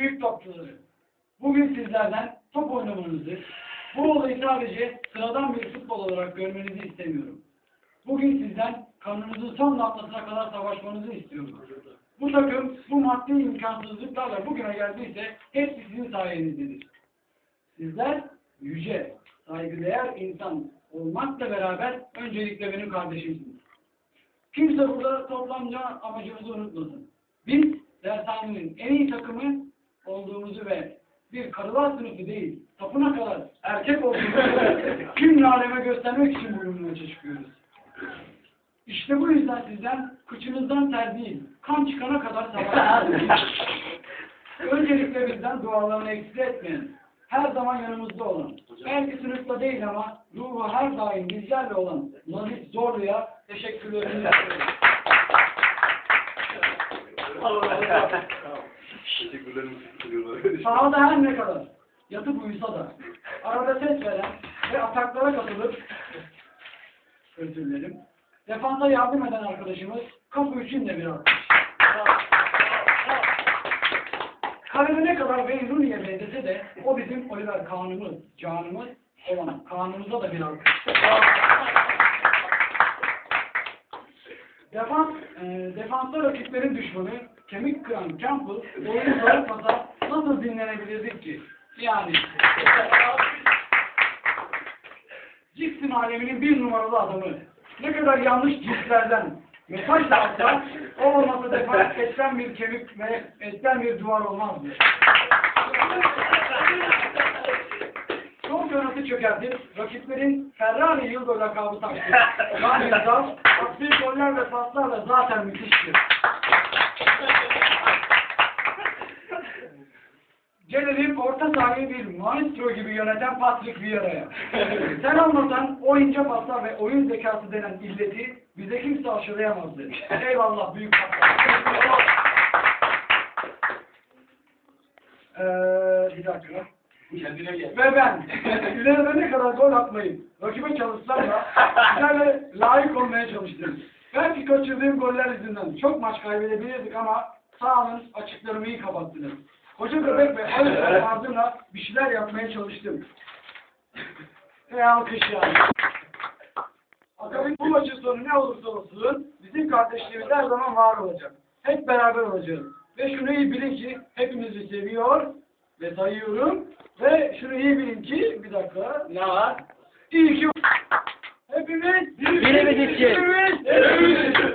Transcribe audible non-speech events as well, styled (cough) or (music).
büyük topçuları. Bugün sizlerden top oynamanızı, bu olayı sadece sıradan bir futbol olarak görmenizi istemiyorum. Bugün sizden kanınızın son damlasına kadar savaşmanızı istiyorum. Bu takım bu maddi imkansızlıklarla bugüne geldiyse hepsi sizin sayenizdedir. Sizler yüce, saygıdeğer insan olmakla beraber öncelikle benim kardeşimsiniz. Kimse burada toplamca amacımızı unutmasın. Biz dershanenin en iyi takımı olduğumuzu ve bir karılar sınıfı değil, tapına kadar erkek olduğumuzu (laughs) tüm aleme göstermek için bu maça çıkıyoruz. İşte bu yüzden sizden kıçınızdan ter değil, kan çıkana kadar savaşıyoruz. (laughs) Öncelikle bizden dualarını eksik etmeyin. Her zaman yanımızda olan, belki sınıfta değil ama ruhu her daim bizlerle olan Nazif Zorlu'ya teşekkürlerimi iletiyorum. Teşekkürlerimi sunuyorlar. Sahada her ne kadar yatıp uyusa da arada ses veren ve ataklara katılıp özür dilerim. Defansa yardım eden arkadaşımız kapı için de bir alkış. Kalede ne kadar Beyruni'ye benzese de o bizim Oliver Kaan'ımız, canımız olan Kaan'ımıza da bir alkış. Defans, e, defansta rakiplerin düşmanı, kemik kıran Campbell, oyun zorlukmasa nasıl dinlenebilirdik ki? Yani. Ciksin aleminin bir numaralı adamı. Ne kadar yanlış cinslerden mesaj da atsa, o olmasa defans etten bir kemik ve etten bir duvar olmazdı. Son kanatı çökertip rakiplerin Ferrari Yıldo lakabı taktı. Lan Yıldal, attığı goller ve paslarla zaten müthiştir. Orta sahayı bir maestro gibi yöneten Patrick Vieira'ya. Sen olmasan o ince paslar ve oyun zekası denen illeti bize kimse aşılayamazdı. Eyvallah büyük paslar. Ee, bir dakika. Kendine gel. Ve ben ileride ne kadar gol atmayı rakibe çalışsam da sizlerle layık olmaya çalıştım. Belki kaçırdığım goller yüzünden çok maç kaybedebilirdik ama sağ olun açıklarımı iyi kapattınız. Koca bebek ve Alisson (laughs) ardına bir şeyler yapmaya çalıştım. (laughs) Ve alkış yani. Akabin bu maçın sonu ne olursa olsun bizim kardeşliğimiz her zaman var olacak. Hep beraber olacağız. Ve şunu iyi bilin ki hepinizi seviyor ve sayıyorum. Ve şunu iyi bilin ki bir dakika ne var? İyi ki hepimiz Birimiz için. Hepimiz.